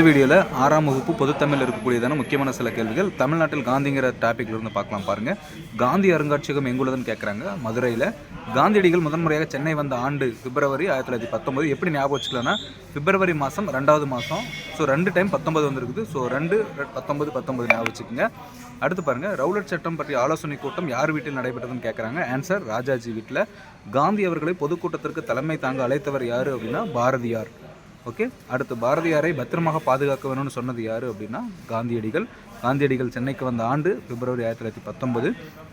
இந்த வீடியோவில் ஆறாம் வகுப்பு பொதுத்தமிழில் இருக்கக்கூடியதான முக்கியமான சில கேள்விகள் தமிழ்நாட்டில் காந்திங்கிற டாப்பிக்லேருந்து பார்க்கலாம் பாருங்கள் காந்தி அருங்காட்சியகம் எங்குள்ளதுன்னு கேட்குறாங்க மதுரையில் காந்தியடிகள் முதன்முறையாக சென்னை வந்த ஆண்டு பிப்ரவரி ஆயிரத்தி தொள்ளாயிரத்தி பத்தொம்பது எப்படி ஞாபகம் வச்சுக்கலாம்னா பிப்ரவரி மாதம் ரெண்டாவது மாதம் ஸோ ரெண்டு டைம் பத்தொம்பது வந்திருக்குது. ஸோ ரெண்டு பத்தொம்பது பத்தொம்பது ஞாபகம் வச்சுக்கோங்க. அடுத்து பாருங்க ரவுலட் சட்டம் பற்றிய ஆலோசனை கூட்டம் யார் வீட்டில் நடைபெற்றதுன்னு கேட்குறாங்க ஆன்சர் ராஜாஜி வீட்டில் காந்தி அவர்களை பொதுக்கூட்டத்திற்கு தலைமை தாங்க அழைத்தவர் யார் அப்படின்னா பாரதியார். ஓகே? அடுத்து பாரதியாரை பத்திரமாக பாதுகாக்க வேணும்னு சொன்னது யார் அப்படின்னா காந்தியடிகள். காந்தியடிகள் சென்னைக்கு வந்த ஆண்டு பிப்ரவரி ஆயிரத்தி தொள்ளாயிரத்தி பத்தொன்பது.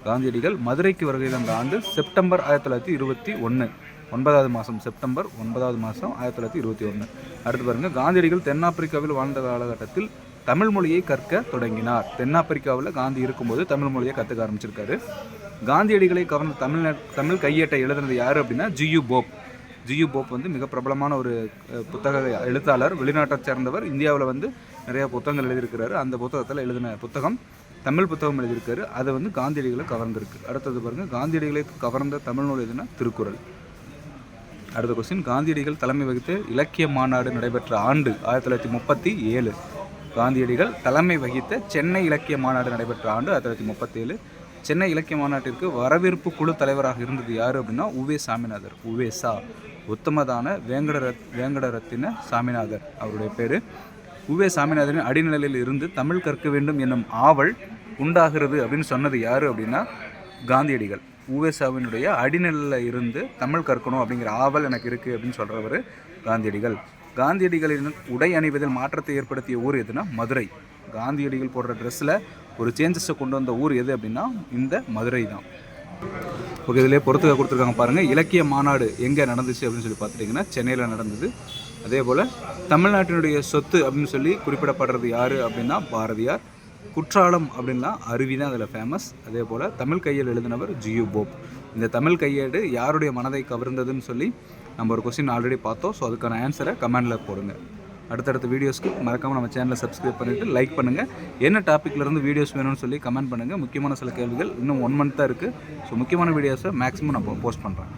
காந்தியடிகள் மதுரைக்கு வருகை தந்த ஆண்டு செப்டம்பர் ஆயிரத்தி தொள்ளாயிரத்தி இருபத்தி ஒன்று ஒன்பதாவது மாதம் செப்டம்பர் ஒன்பதாவது மாதம் ஆயிரத்தி தொள்ளாயிரத்தி இருபத்தி ஒன்று அடுத்து பாருங்க காந்தியடிகள் தென்னாப்பிரிக்காவில் வாழ்ந்த காலகட்டத்தில் தமிழ் மொழியை கற்க தொடங்கினார். தென்னாப்பிரிக்காவில் காந்தி இருக்கும்போது தமிழ் மொழியை கற்றுக்க ஆரம்பிச்சிருக்காரு. காந்தியடிகளை கவர்ந்த தமிழ் தமிழ் கையேட்டை எழுதுனது யார் அப்படின்னா ஜியு போப். ஜியு போப் வந்து மிக பிரபலமான ஒரு புத்தக எழுத்தாளர் வெளிநாட்டை சேர்ந்தவர். இந்தியாவில் வந்து நிறைய புத்தகங்கள் எழுதியிருக்கிறாரு. அந்த புத்தகத்தில் எழுதின புத்தகம் தமிழ் புத்தகம் எழுதியிருக்காரு. அதை வந்து காந்தியடிகளை கவர்ந்திருக்கு. அடுத்தது பாருங்கள் காந்தியடிகளை கவர்ந்த தமிழ் நூல் எதுனா திருக்குறள். அடுத்த கொஸ்டின் காந்தியடிகள் தலைமை வகித்து இலக்கிய மாநாடு நடைபெற்ற ஆண்டு ஆயிரத்தி தொள்ளாயிரத்தி முப்பத்தி ஏழு. காந்தியடிகள் தலைமை வகித்த சென்னை இலக்கிய மாநாடு நடைபெற்ற ஆண்டு ஆயிரத்தி தொள்ளாயிரத்தி முப்பத்தேழு சென்னை இலக்கிய மாநாட்டிற்கு வரவேற்பு குழு தலைவராக இருந்தது யார் அப்படின்னா உவே சாமிநாதர். உவேசா உத்தமதான வேங்கடரத் வேங்கடரத்தின சாமிநாதர் அவருடைய பேர். உவே சாமிநாதரின் அடிநிலையில் இருந்து தமிழ் கற்க வேண்டும் என்னும் ஆவல் உண்டாகிறது அப்படின்னு சொன்னது யார் அப்படின்னா காந்தியடிகள். உவேசாவினுடைய அடிநிலையில் இருந்து தமிழ் கற்கணும் அப்படிங்கிற ஆவல் எனக்கு இருக்குது அப்படின்னு சொல்கிறவர் காந்தியடிகள். காந்தியடிகளின் உடை அணிவதில் மாற்றத்தை ஏற்படுத்திய ஊர் எதுனா மதுரை. காந்தியடிகள் போடுற ட்ரெஸ்ஸில் ஒரு சேஞ்சஸை கொண்டு வந்த ஊர் எது அப்படின்னா இந்த மதுரை தான். ஓகே இதிலே பொறுத்துக்க கொடுத்துருக்காங்க பாருங்கள் இலக்கிய மாநாடு எங்கே நடந்துச்சு அப்படின்னு சொல்லி பார்த்துட்டிங்கன்னா சென்னையில் நடந்தது. அதே போல் தமிழ்நாட்டினுடைய சொத்து அப்படின்னு சொல்லி குறிப்பிடப்படுறது யார் அப்படின்னா பாரதியார். குற்றாலம் அப்படின்னா அருவி தான் அதில் ஃபேமஸ் அதே போல் தமிழ் கையேடு எழுதினவர் ஜியு போப். இந்த தமிழ் கையேடு யாருடைய மனதை கவர்ந்ததுன்னு சொல்லி நம்ம ஒரு கொஸ்டின் ஆல்ரெடி பார்த்தோம். ஸோ அதுக்கான ஆன்சரை கமெண்டில் போடுங்க. அடுத்தடுத்த வீடியோஸ்க்கு மறக்காமல் நம்ம சேனலை சப்ஸ்கிரைப் பண்ணிவிட்டு லைக் பண்ணுங்கள் என்ன டாப்பிக்லேருந்து வீடியோஸ் வேணும்னு சொல்லி கமெண்ட் பண்ணுங்கள் முக்கியமான சில கேள்விகள் இன்னும் ஒன் மந்த் தான் இருக்குது ஸோ முக்கியமான வீடியோஸை மேக்ஸிமம் நான் போஸ்ட் பண்ணுறேன்